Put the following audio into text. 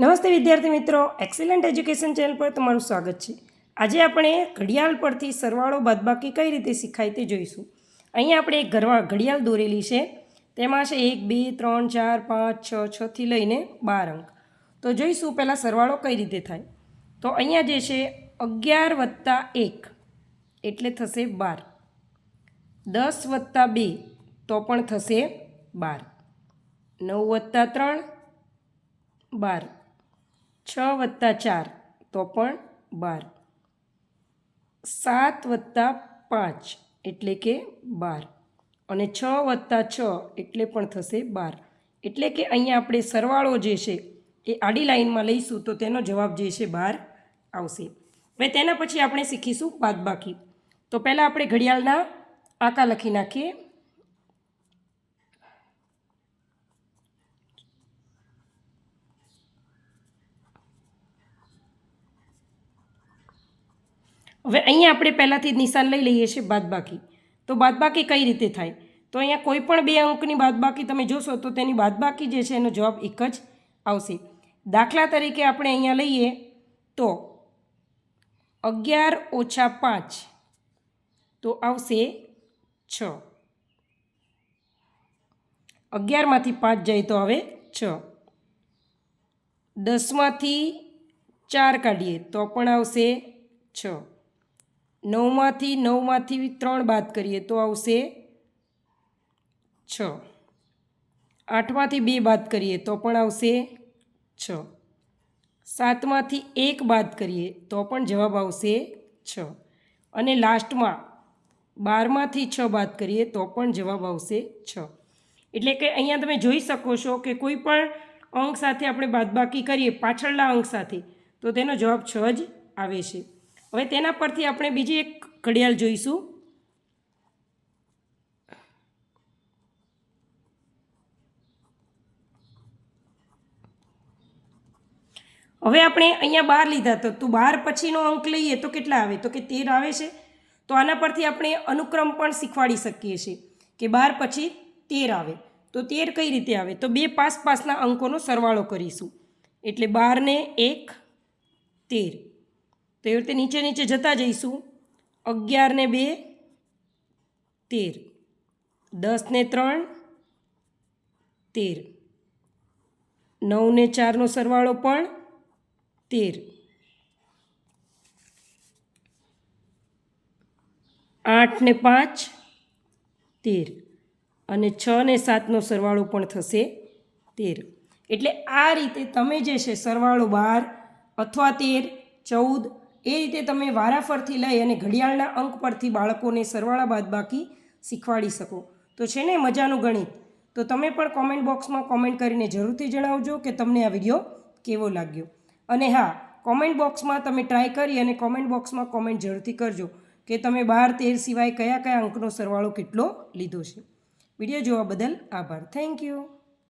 નમસ્તે વિદ્યાર્થી મિત્રો એક્સિલન્ટ એજ્યુકેશન ચેનલ પર તમારું સ્વાગત છે. આજે આપણે ઘડિયાળ પરથી સરવાળો બાદબાકી કઈ રીતે શીખાય તે જોઈશું. અહીંયા આપણે એક ઘરવા, ઘડિયાળ દોરેલી છે. તેમાં છે એક, બે, ત્રણ, ચાર, પાંચ, છ છથી લઈને બાર અંક. તો જોઈશું પહેલાં સરવાળો કઈ રીતે થાય. તો અહીંયા જે છે અગિયાર વત્તા એક, એટલે થશે બાર. દસ વત્તા બે, તો પણ થશે બાર. નવ વત્તા ત્રણ, બાર. છ વત્તા ચાર, તો પણ બાર. સાત વત્તા પાંચ, એટલે કે બાર. અને છ વત્તા છ, એટલે પણ થશે બાર. એટલે કે અહીંયા આપણે સરવાળો જે છે, એ આડી લાઈનમાં લઈશું, તો તેનો જવાબ જે છે, બાર આવશે. હવે તેના પછી આપણે શીખીશું બાદબાકી. તો પહેલાં આપણે ઘડિયાળના આંકા લખી નાખીએ. હવે અહીંયા આપણે પહેલાંથી જ નિશાન લઈ લઈએ છીએ બાદબાકી. તો બાદબાકી કઈ રીતે થાય? તો અહીંયા કોઈ પણ બે અંકની બાદબાકી તમે જોશો તો તેની બાદબાકી જે છે એનો જવાબ એક જ આવશે. દાખલા તરીકે આપણે અહીંયા લઈએ તો અગિયાર ઓછા પાંચ તો આવશે છ. અગિયારમાંથી પાંચ જાય તો હવે છ. દસમાંથી ચાર કાઢીએ તો પણ આવશે છ. નવમાંથી નવમાંથી ત્રણ બાદ કરીએ તો આવશે છ. આઠમાંથી બે બાદ કરીએ તો પણ આવશે છ. સાતમાંથી એક બાદ કરીએ તો પણ જવાબ આવશે છ. અને લાસ્ટમાં બારમાંથી છ બાદ કરીએ તો પણ જવાબ આવશે છ. એટલે કે અહીંયા તમે જોઈ શકો છો કે કોઈ પણ અંક સાથે આપણે બાદબાકી કરીએ, પાછળના અંક સાથે, તો તેનો જવાબ છ જ આવે છે. હવે તેના પરથી આપણે બીજી એક ઘડિયાળ જોઈશું. હવે આપણે અહીંયા બાર લીધા તો તું બાર પછીનો અંક લઈએ તો કેટલા આવે? તો કે તેર આવે છે. તો આના પરથી આપણે અનુક્રમ પણ શીખવાડી શકીએ છીએ કે બાર પછી તેર આવે. તો તેર કઈ રીતે આવે? તો બે પાસ પાસના અંકોનો સરવાળો કરીશું. એટલે બારને એક, તેર. તો એ રીતે નીચે નીચે જતા જઈશું. અગિયારને બે, તેર. દસને ત્રણ, તેર. નવને ચારનો સરવાળો પણ તેર. આઠને પાંચ, તેર. અને છ ને સાતનો સરવાળો પણ થશે તેર. એટલે આ રીતે તમે જે છે સરવાળો બાર અથવા તેર, ચૌદ એ રીતે તમે વારાફરથી લઈ અને ઘડિયાળના અંક પરથી બાળકોને સરવાળા બાદબાકી શીખવાડી શકો. તો છે ને મજાનું ગણિત? તો તમે પણ કોમેન્ટ બોક્સમાં કોમેન્ટ કરીને જરૂરથી જણાવજો કે તમને આ વીડિયો કેવો લાગ્યો. અને હા કોમેન્ટ બોક્સમાં તમે ટ્રાય કરી અને કોમેન્ટ બોક્સમાં કોમેન્ટ જરૂરથી કરજો કે તમે બાર, તેર સિવાય કયા કયા અંકનો સરવાળો કેટલો લીધો છે. વીડિયો જોવા બદલ આભાર. Thank you